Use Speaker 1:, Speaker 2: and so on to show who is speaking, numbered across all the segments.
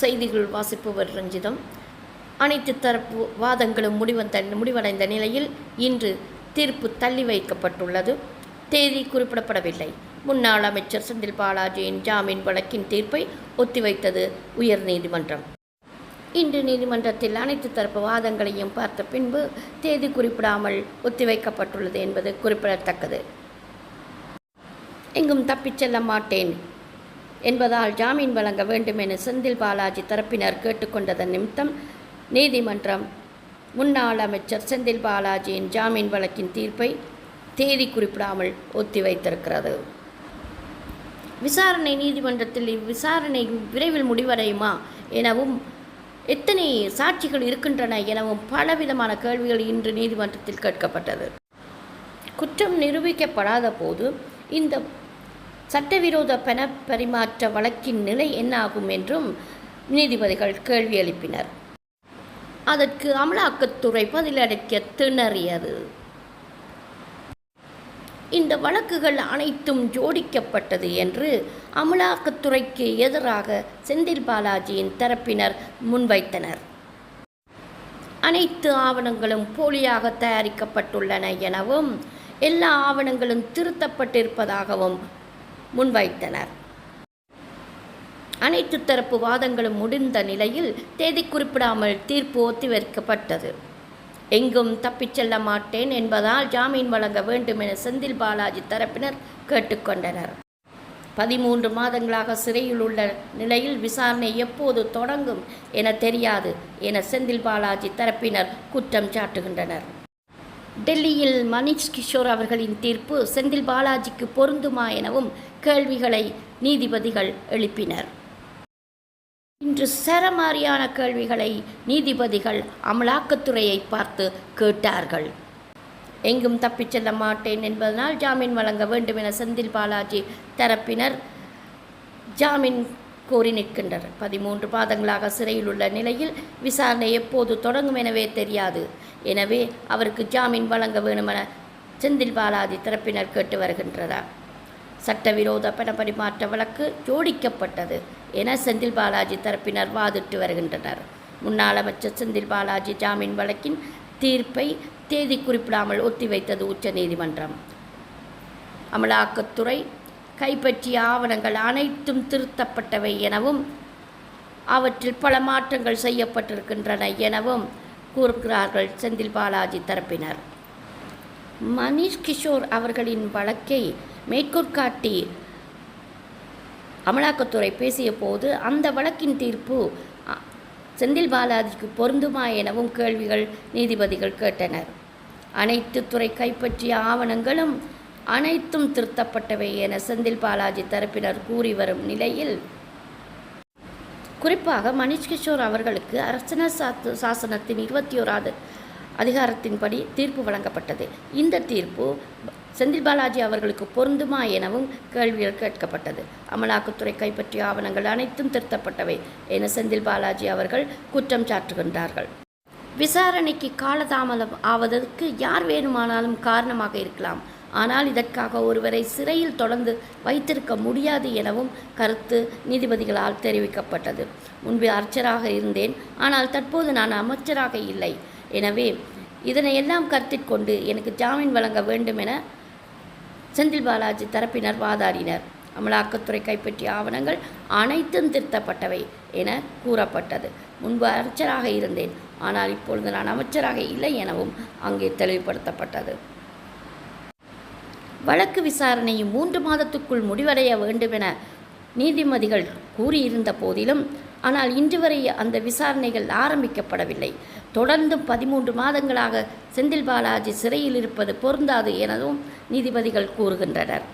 Speaker 1: செய்திகள் வாசிப்பவர் ரஞ்சிதம். அனைத்து தரப்பு வாதங்களும் முடிவந்த முடிவடைந்த நிலையில் இன்று தீர்ப்பு தள்ளி வைக்கப்பட்டுள்ளது. தேதி குறிப்பிடப்படவில்லை. முன்னாள் அமைச்சர் செந்தில் பாலாஜியின் ஜாமீன் வழக்கின் தீர்ப்பை ஒத்திவைத்தது உயர்நீதிமன்றம் இன்று நீதிமன்றத்தில் அனைத்து தரப்பு வாதங்களையும் பார்த்த பின்பு தேதி குறிப்பிடாமல் ஒத்திவைக்கப்பட்டுள்ளது என்பது குறிப்பிடத்தக்கது. எங்கும் தப்பிச் செல்ல மாட்டேன். என்பதால் ஜாமீன் வழங்க வேண்டும் என செந்தில் பாலாஜி தரப்பினர் கேட்டுக்கொண்டதன் நிமித்தம் நீதிமன்றம் முன்னாள் அமைச்சர் செந்தில் பாலாஜியின் ஜாமீன் வழக்கின் தீர்ப்பை தேதி குறிப்பிடாமல் ஒத்திவைத்திருக்கிறது. விசாரணை நீதிமன்றத்தில் இவ்விசாரணை விரைவில் முடிவடையுமா எனவும் எத்தனை சாட்சிகள் இருக்கின்றன எனவும் பலவிதமான கேள்விகள் இன்று நீதிமன்றத்தில் கேட்கப்பட்டது. குற்றம் நிரூபிக்கப்படாத போது இந்த சட்டவிரோத பண பரிமாற்ற வழக்கின் நிலை என்னாகும் என்றும் நீதிபதிகள் கேள்வி எழுப்பினர். அதற்கு அமலாக்கத்துறை பதிலளிக்க திணறியது. இந்த வழக்குகள் அனைத்தும் ஜோடிக்கப்பட்டது என்று அமலாக்கத்துறைக்கு எதிராக செந்தில் பாலாஜியின் தரப்பினர் முன்வைத்தனர். அனைத்து ஆவணங்களும் போலியாக தயாரிக்கப்பட்டுள்ளன எனவும் எல்லா ஆவணங்களும் திருத்தப்பட்டிருப்பதாகவும் முன்வைத்தனர். அனைத்து தரப்பு வாதங்களும் முடிந்த நிலையில் தேதி குறிப்பிடாமல் தீர்ப்பு ஒத்திவைக்கப்பட்டது. எங்கும் தப்பிச் செல்ல மாட்டேன் என்பதால் ஜாமீன் வழங்க வேண்டும் என செந்தில் பாலாஜி தரப்பினர் கேட்டுக்கொண்டனர் பதிமூன்று மாதங்களாக சிறையில் உள்ள நிலையில் விசாரணை எப்போது தொடங்கும் என தெரியாது என செந்தில் பாலாஜி தரப்பினர் குற்றம் சாட்டுகின்றனர். டெல்லியில் மணிஷ் கிஷோர் அவர்களின் தீர்ப்பு செந்தில் பாலாஜிக்கு பொருந்துமா எனவும் கேள்விகளை நீதிபதிகள் எழுப்பினர். இன்று சரமாரியான கேள்விகளை நீதிபதிகள் அமலாக்கத்துறையை பார்த்து கேட்டார்கள். எங்கும் தப்பிச் செல்ல மாட்டேன் என்பதனால் ஜாமீன் வழங்க வேண்டும் என செந்தில் பாலாஜி தரப்பினர். ஜாமீன் கோரி நிற்கின்றனர். பதிமூன்று பாதங்களாக சிறையில் உள்ள நிலையில் விசாரணை எப்போது தொடங்கும் எனவே தெரியாது. எனவே அவருக்கு ஜாமீன் வழங்க வேண்டுமென செந்தில் பாலாஜி தரப்பினர் கேட்டு வருகின்றனர். சட்டவிரோத பண பரிமாற்ற வழக்கு ஜோடிக்கப்பட்டது என செந்தில் பாலாஜி தரப்பினர் வாதிட்டு வருகின்றனர். முன்னாள் அமைச்சர் செந்தில் பாலாஜி ஜாமீன் வழக்கின் தீர்ப்பை தேதி குறிப்பிடாமல் ஒத்திவைத்தது உச்சநீதிமன்றம். அமலாக்கத்துறை கைப்பற்றிய ஆவணங்கள் அனைத்தும் திருத்தப்பட்டவை எனவும் அவற்றில் பல மாற்றங்கள் செய்யப்பட்டிருக்கின்றன எனவும் கூறுகிறார்கள் செந்தில் பாலாஜி தரப்பினர். மணீஷ் கிஷோர் அவர்களின் வழக்கை மேற்கோட்காட்டி அமலாக்கத்துறை பேசிய போது அந்த வழக்கின் தீர்ப்பு செந்தில் பாலாஜிக்கு பொருந்துமா எனவும் கேள்விகள் நீதிபதிகள் கேட்டனர். அனைத்து துறை கைப்பற்றிய ஆவணங்களும் அனைத்தும் திருத்தப்பட்டவை என செந்தில் பாலாஜி தரப்பினர் கூறி வரும் நிலையில் குறிப்பாக மணிஷ் கிஷோர் அவர்களுக்கு அரசன சாத்து சாசனத்தின் இருபத்தி ஓராவது அதிகாரத்தின்படி தீர்ப்பு வழங்கப்பட்டது. இந்த தீர்ப்பு செந்தில் பாலாஜி அவர்களுக்கு பொருந்துமா எனவும் கேள்விகள் கேட்கப்பட்டது. அமலாக்கத்துறை கைப்பற்றிய ஆவணங்கள் அனைத்தும் திருத்தப்பட்டவை என செந்தில் பாலாஜி அவர்கள் குற்றம் சாட்டுகின்றார்கள் விசாரணைக்கு காலதாமதம் ஆவதற்கு யார் வேணுமானாலும் காரணமாக இருக்கலாம். ஆனால் இதற்காக ஒருவரை சிறையில் தொடர்ந்து வைத்திருக்க முடியாது எனவும் கருத்து நீதிபதிகளால் தெரிவிக்கப்பட்டது. முன்பு அர்ச்சராக இருந்தேன் ஆனால் தற்போது நான் அமைச்சராக இல்லை. எனவே இதனை எல்லாம் கருத்தில் கொண்டு எனக்கு ஜாமீன் வழங்க வேண்டும் என செந்தில் பாலாஜி தரப்பினர் வாதாடினர். அமலாக்கத்துறை கைப்பற்றிய ஆவணங்கள் அனைத்தும் திருத்தப்பட்டவை என கூறப்பட்டது. முன்பு அமைச்சராக இருந்தேன் ஆனால் இப்பொழுது நான் அமைச்சராக இல்லை எனவும் அங்கே தெளிவுபடுத்தப்பட்டது. வழக்கு விசாரணை மூன்று மாதத்துக்குள் முடிவடைய வேண்டுமென நீதிமதிகள் நீதிபதிகள் கூறியிருந்த போதிலும் ஆனால் இன்று வரை அந்த விசாரணைகள் ஆரம்பிக்கப்படவில்லை. தொடர்ந்தும் பதிமூன்று மாதங்களாக செந்தில் பாலாஜி சிறையில் இருப்பது பொருந்தாது எனவும் நீதிபதிகள் கூறுகின்றனர்.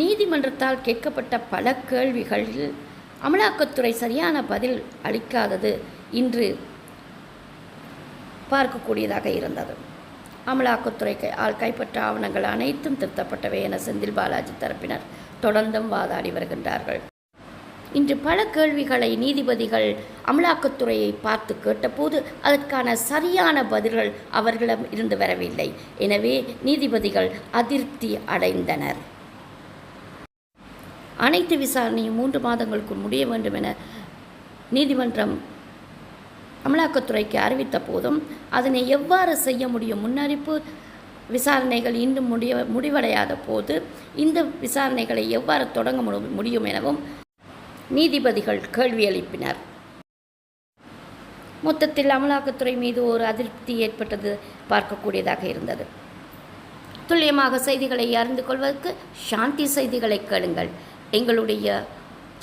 Speaker 1: நீதிமன்றத்தால் கேட்கப்பட்ட பல கேள்விகளில் அமலாக்கத்துறை சரியான பதில் அளிக்காதது இன்று பார்க்கக்கூடியதாக இருந்தது. அமலாக்கத்துறை கை- கைப்பற்ற ஆவணங்கள் அனைத்தும் திருத்தப்பட்டவை என செந்தில் பாலாஜி தரப்பினர் தொடர்ந்தும் வாதாடி வருகின்றார்கள். இன்று பல கேள்விகளை நீதிபதிகள் அமலாக்கத்துறையை பார்த்து கேட்டபோது அதற்கான சரியான பதில்கள் அவர்களிடம் இருந்து வரவில்லை. எனவே நீதிபதிகள் அதிருப்தி அடைந்தனர். அனைத்து விசாரணையும் மூன்று மாதங்களுக்குள் முடிய வேண்டும் என நீதிமன்றம் அமலாக்கத்துறைக்கு அறிவித்த போதும் அதனை எவ்வாறு செய்ய முடியும்? முன்னறிப்பு விசாரணைகள் இன்னும் முடிய முடிவடையாத போது இந்த விசாரணைகளை எவ்வாறு தொடங்க முடியும் எனவும் நீதிபதிகள் கேள்வி எழுப்பினர். மொத்தத்தில் அமலாக்கத்துறை மீது ஒரு அதிருப்தி ஏற்பட்டது பார்க்கக்கூடியதாக இருந்தது. துல்லியமாக செய்திகளை அறிந்து கொள்வதற்கு சாந்தி செய்திகளை கேளுங்கள். எங்களுடைய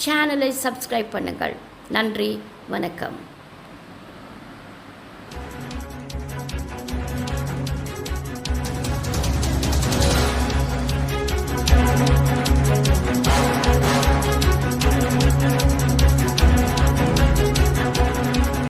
Speaker 1: சேனலை சப்ஸ்கிரைப் பண்ணுங்கள். நன்றி வணக்கம்.